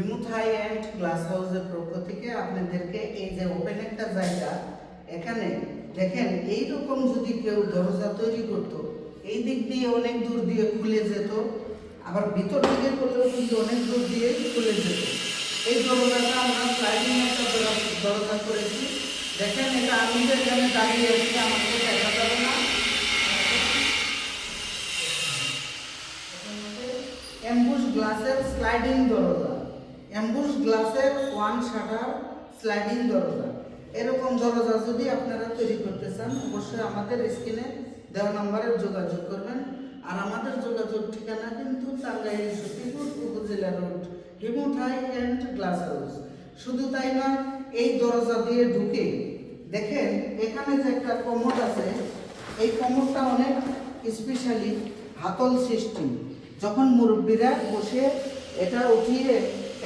হিমুথাই and glass হাউসের পক্ষ থেকে আপনাদেরকে এই যে ওপেন একটা জায়গা, এখানে দেখেন এই রকম যদি কেউ দরজা তৈরি করতো, এই দিক দিয়ে অনেক দূর দিয়ে খুলে যেত, আবার ভিতর দিকে করলেও কিন্তু অনেক দূর দিয়ে খুলে যেত। এই দরজাটা আমরা স্লাইডিং একটা দরজা করেছি। দেখেন এটা আমি এখানে দাঁড়িয়ে আছি, আমাকে দেখা যাবে না। অ্যাম্বুশ গ্লাসের স্লাইডিং দরজা। গ্লাসের ওয়ান শাটার স্লাইডিং দরজা। এরকম দরজা যদি আপনারা তৈরি করতে চান, অবশ্যই আমাদের স্ক্রিনে দেওয়া নম্বরে যোগাযোগ করবেন। আর আমাদের যোগাযোগ ঠিকানা কিন্তু Tangail Satipur Upazila road Himuthai and glass house. শুধু তাই নয়, এই দরজা দিয়ে ঢুকে দেখেন, এখানে যে একটা কমোড আছে, এই কমোডটা অনেক স্পেশালি হাতল সিস্টেম যখন মুরব্বীরা বসে এটা উঠিয়ে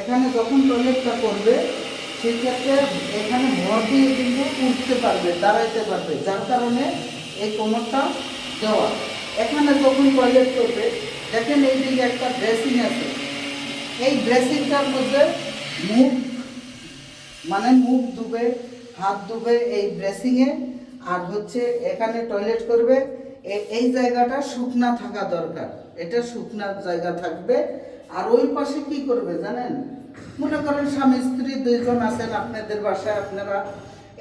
এখানে যখন টয়লেটটা করবে সেই ক্ষেত্রে এখানে ভর দিয়ে কিন্তু উঠতে পারবে, দাঁড়াইতে পারবে। যার কারণে এই কোমরটা দেওয়া। এখানে যখন টয়লেট করবে, দেখেন এই দিকে একটা ড্রেসিং আছে। এই ড্রেসিংটার মধ্যে মুখ মানে মুখ ধুবে হাত ধুবে এই ড্রেসিংয়ে আর হচ্ছে এখানে টয়লেট করবে এই জায়গাটা শুকনা থাকা দরকার। এটা শুকনা জায়গা থাকবে। আর ওই পাশে কি করবে জানেন? মনে করেন স্বামী, স্ত্রী দুইজন আছেন আপনাদের বাসায়, আপনারা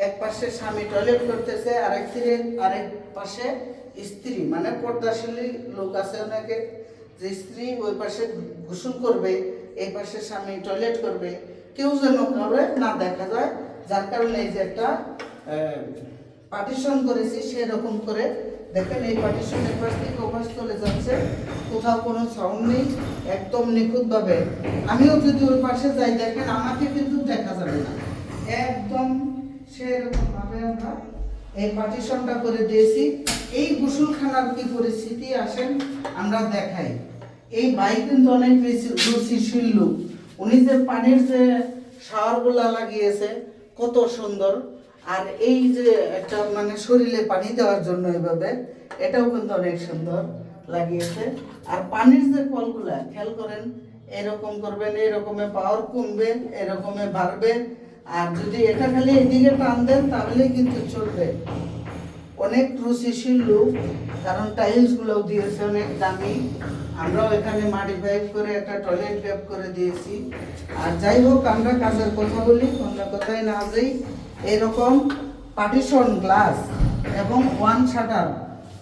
এক পাশে স্বামী টয়লেট করতেছে, আরেক দিকে, আরেক পাশে স্ত্রী মানে পর্দাশীলী লোক আছে অনেকে। যে স্ত্রী ওই পাশে গোসল করবে, এই পাশে স্বামী টয়লেট করবে। কেউ যেন কাউরে না দেখা যায়, যার কারণে এই যে একটা পার্টিশন করেছি সেরকম করে দেখেন এই পার্টিশনের পাশ থেকে ওপাশ চলে যাচ্ছে, কোথাও কোনো সাউন্ড নেই, একদম নিখুঁতভাবে। আমিও যদি ওই পাশে যাই, দেখেন আমাকে কিন্তু দেখা যাবে না। একদম সেরকম ভাবে আমরা এই পার্টিশনটা করে দিয়েছি। এই গোসলখানার কি পরিস্থিতি আসেন আমরা দেখাই। এই ভাই কিন্তু অনেক রুচি- রুচিশীল লোক। উনি যে পানির যে শাওয়ারগুলা লাগিয়েছে, কত সুন্দর। আর এই যে একটা মানে শরীরে পানি দেওয়ার জন্য এভাবে, এটাও কিন্তু অনেক সুন্দর লাগিয়েছে। আর পানির যে ফলগুলা খেয়াল করেন, এরকম করবেন এরকমে পাওয়ার কমবে, এরকমে বাড়বে। আর যদি এটা খালি এদিকে টান দেন তাহলে কিন্তু চলবে। অনেক রুচিশীল লোক, কারণ টাইলসগুলো দিয়েছে, অনেক দামি। আমরাও এখানে মডিফাই করে একটা টয়লেট ট্যাপ করে দিয়েছি। আর যাই হোক, আমরা কাজের কথা বলি অন্য কথায় না যাই, এরকম পার্টিশন গ্লাস এবং ওয়ান শাটার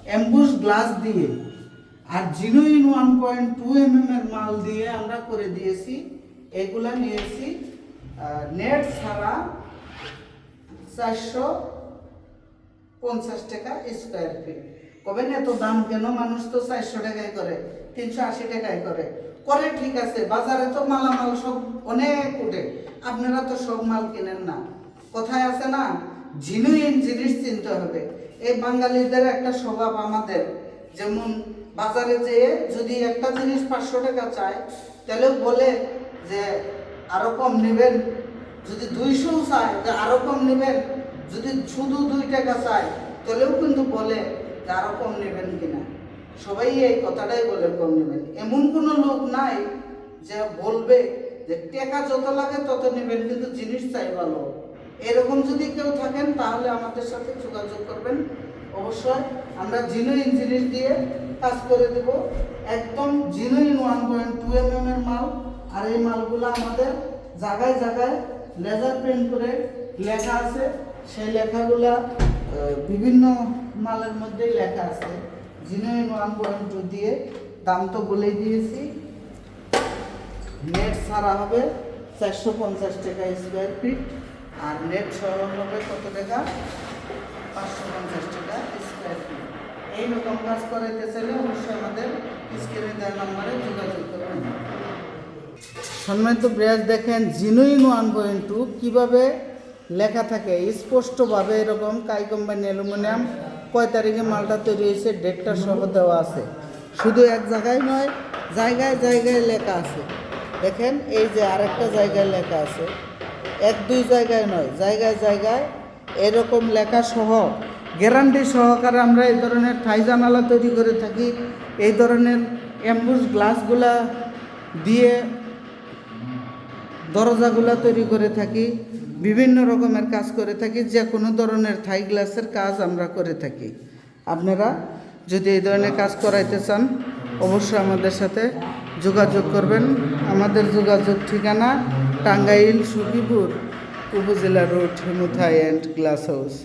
অ্যাম্বুশ গ্লাস দিয়ে আর genuine one point two M M এর মাল দিয়ে আমরা করে দিয়েছি। এগুলা নিয়েছি নেট ছাড়া চারশো পঞ্চাশ টাকা স্কোয়ার ফিট কবেন এত দাম কেন? মানুষ তো চারশো টাকায় করে, তিনশো আশি টাকায় করে। করে ঠিক আছে, বাজারে তো মালামাল সব অনেক উঠে। আপনারা তো সব মাল কিনেন না। কোথায় আছে না জিনুইন জিনিস চিনতে হবে। এই বাঙালিদের একটা স্বভাব আমাদের। যেমন বাজারে যেয়ে যদি একটা জিনিস পাঁচশো টাকা চায়, তাহলে বলে যে আরও কম নেবেন। যদি দুইশো চায় যে আরও কম নেবেন। যদি শুধু দুই টাকা চায়, তাহলেও কিন্তু বলে যে আরও কম নেবেন কিনা। সবাই এই কথাটাই বলে কম নেবেন। এমন কোনো লোক নাই যে বলবে যে টাকা যত লাগে তত নেবেন, কিন্তু জিনিস চাই ভালো। এরকম যদি কেউ থাকেন, তাহলে আমাদের সাথে যোগাযোগ করবেন। অবশ্যই আমরা জিনুইন জিনিস দিয়ে কাজ করে দেব। একদম genuine one point two M M এর মাল। আর এই মালগুলো আমাদের জায়গায় জায়গায় লেজার পেন্ট করে লেখা আছে। সেই লেখাগুলা বিভিন্ন মালের মধ্যেই লেখা আছে। জিনুইন ওয়ান পয়েন্ট টু দিয়ে দাম তো বলেই দিয়েছি। নেট ছাড়া হবে চারশো পঞ্চাশ টাকা স্কোয়ার ফিট আর নেট সহ হবে কত টাকা? পাঁচশো পঞ্চাশ টাকা স্কোয়ার ফিট এই রকম কাজ করাইতে চাইলে অবশ্যই আমাদের স্ক্রিনে দেওয়া নাম্বারে যোগাযোগ করবেন। সম্মানিত ব্রাশ দেখেন জিনুইন ওয়ান পয়েন্ট টু কীভাবে লেখা থাকে, স্পষ্টভাবে এরকম কাই কোম্পানি অ্যালুমিনিয়াম কয় তারিখে মালটা তৈরি হয়েছে, ডেটটা সহ দেওয়া আছে। শুধু এক জায়গায় নয়, জায়গায় জায়গায় লেখা আছে। দেখেন, এই যে আরেকটা জায়গায় লেখা আছে। এক, দুই জায়গায় নয়, জায়গায় জায়গায় এরকম লেখা সহ, গ্যারান্টি সহকারে আমরা এই ধরনের থাই জানালা তৈরি করে থাকি। এই ধরনের অ্যাম্বুস গ্লাসগুলা দিয়ে দরজাগুলা তৈরি করে থাকি। বিভিন্ন রকমের কাজ করে থাকি, যে কোনো ধরনের থাই গ্লাসের কাজ আমরা করে থাকি। আপনারা যদি এই ধরনের কাজ করাইতে চান, অবশ্যই আমাদের সাথে যোগাযোগ করবেন। আমাদের যোগাযোগ ঠিকানা Tangail Sukhipur Upazila road, Hemuthai and glass house.